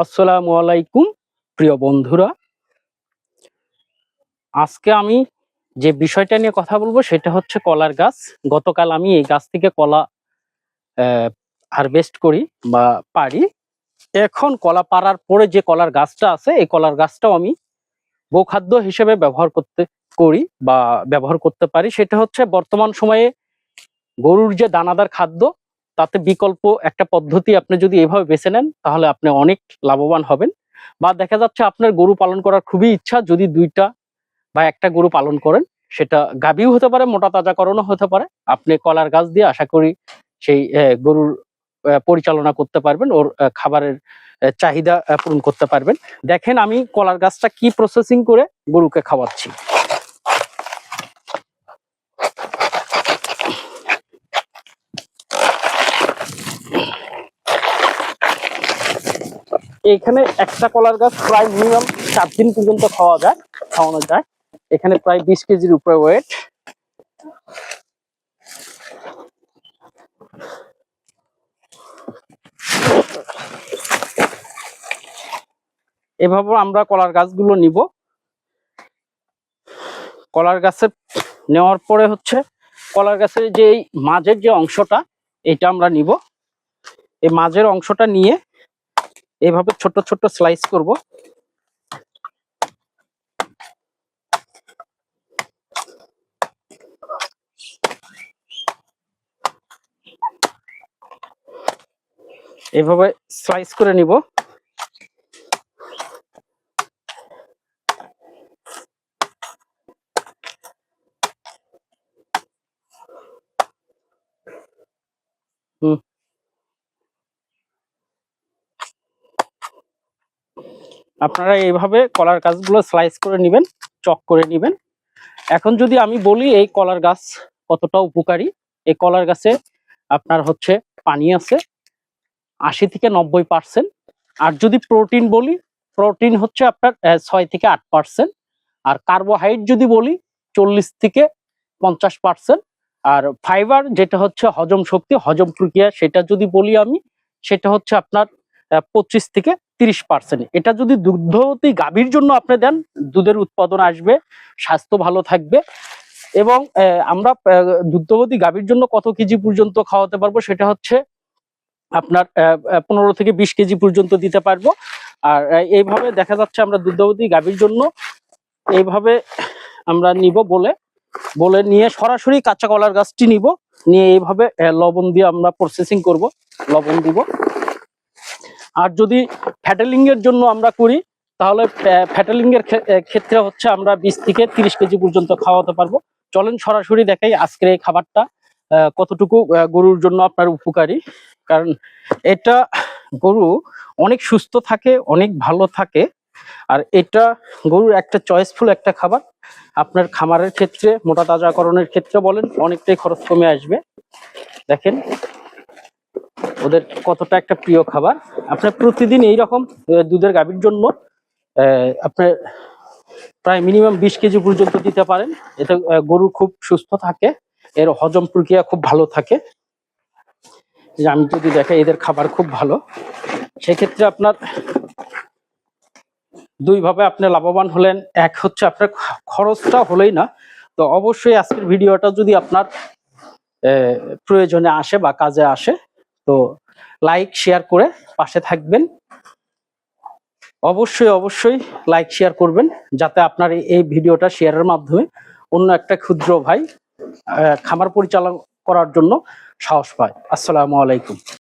আসসালামু আলাইকুম, প্রিয় বন্ধুরা। আজকে আমি যে বিষয়টা নিয়ে কথা বলব সেটা হচ্ছে কলার গাছ। গতকাল আমি এই গাছ থেকে কলা হারভেস্ট করি বা পারি। এখন কলা পাড়ার পরে যে কলার গাছটা আছে, এই কলার গাছটাও আমি গোখাদ্য হিসেবে ব্যবহার করতে, করি বা ব্যবহার করতে পারি। সেটা হচ্ছে বর্তমান সময়ে গরুর যে দানাদার খাদ্য তাতে বিকল্প একটা পদ্ধতি আপনি যদি এভাবে বেছে নেন, তাহলে আপনি অনেক লাভবান হবেন। বা দেখা যাচ্ছে আপনার গরু পালন করার খুবই ইচ্ছা যদি দুইটা বা একটা গরু পালন করেন, সেটা গাভীও হতে পারে, মোটা তাজাকরণও হতে পারে। আপনি কলার গাছ দিয়ে আশা করি সেই গরুর পরিচালনা করতে পারবেন, ওর খাবারের চাহিদা পূরণ করতে পারবেন। দেখেন আমি কলার গাছটা কি প্রসেসিং করে গরুকে খাওয়াচ্ছি। এখানে একটা কলার গাছ প্রায় মিনিমাম চার দিন পর্যন্ত খাওয়া যায়, খাওয়ানো যায়। এখানে প্রায় বিশ কেজির উপরে ওয়েট এভাবে আমরা কলার গাছগুলো নিব। কলার গাছে নেওয়ার পরে হচ্ছে কলার গাছের যে এই মাঝের যে অংশটা, এটা আমরা নিব। এই মাঝের অংশটা নিয়ে এভাবে ছোট ছোট স্লাইস করব। এভাবে স্লাইস করে নিব। হুম। আপনারা এইভাবে কলার গাছগুলো স্লাইস করে নেবেন, চক করে নেবেন। এখন যদি আমি বলি এই কলার গাছ কতটা উপকারী, এই কলার গাছে আপনার হচ্ছে পানি আছে আশি থেকে নব্বই পার্সেন্ট আর যদি প্রোটিন বলি প্রোটিন হচ্ছে আপনার ছয় থেকে আট পার্সেন্ট আর কার্বোহাইড্রেট যদি বলি, চল্লিশ থেকে পঞ্চাশ পার্সেন্ট আর ফাইবার যেটা হচ্ছে হজম শক্তি, হজম প্রক্রিয়া, সেটা যদি বলি আমি, সেটা হচ্ছে আপনার পঁচিশ থেকে তিরিশ পার্সেন্ট এটা যদি দুগ্ধবতী গাভীর জন্য আপনি দেন, দুধের উৎপাদন আসবে, স্বাস্থ্য ভালো থাকবে এবং আমরা দুগ্ধবতী গাভীর জন্য কত কেজি পর্যন্ত খাওয়াতে পারব সেটা হচ্ছে আপনার পনেরো থেকে বিশ কেজি পর্যন্ত দিতে পারব। আর এইভাবে দেখা যাচ্ছে আমরা দুগ্ধবতী গাভীর জন্য এইভাবে আমরা নিব বলে বলে নিয়ে সরাসরি কাঁচা কলার গাছটি নিব, নিয়ে এইভাবে লবণ দিয়ে আমরা প্রসেসিং করব, লবণ দিব। আর যদি ফ্যাটেলিং এর জন্য আমরা করি, তাহলে ফ্যাটেলিং এর ক্ষে- ক্ষেত্রে হচ্ছে আমরা বিশ থেকে তিরিশ কেজি পর্যন্ত খাওয়াতে পারব। চলেন সরাসরি দেখাই আজকের এই খাবারটা কতটুকু গরুর জন্য আপনার উপকারী। কারণ এটা গরু অনেক সুস্থ থাকে, অনেক ভালো থাকে, আর এটা গরুর একটা চয়েসফুল একটা খাবার। আপনার খামারের ক্ষেত্রে, মোটা তাজাকরণের ক্ষেত্রে বলেন, অনেকটাই খরচ কমে আসবে। দেখেন, ওদের কতটা একটা প্রিয় খাবার। আপনার প্রতিদিন এইরকম আহ, দুধের গাভীর জন্য আপনার প্রায় মিনিমাম বিশ কেজি পর্যন্ত দিতে পারেন। এতে গরু খুব সুস্থ থাকে এর হজম প্রক্রিয়া খুব ভালো থাকে। আমি যদি দেখাই এদের খাবার খুব ভালো। সেক্ষেত্রে আপনার দুই ভাবে আপনি লাভবান হলেন। এক হচ্ছে আপনার খরচটা হলেই না। তো অবশ্যই আজকের ভিডিওটা যদি আপনার প্রয়োজনে আসে বা কাজে আসে তো লাইক শেয়ার করে পাশে থাকবেন। অবশ্যই অবশ্যই লাইক শেয়ার করবেন, যাতে আপনার এই- ভিডিওটা শেয়ারের মাধ্যমে অন্য একটা ক্ষুদ্র ভাই খামার পরিচালনা করার জন্য সাহস পায়। আসসালামু আলাইকুম।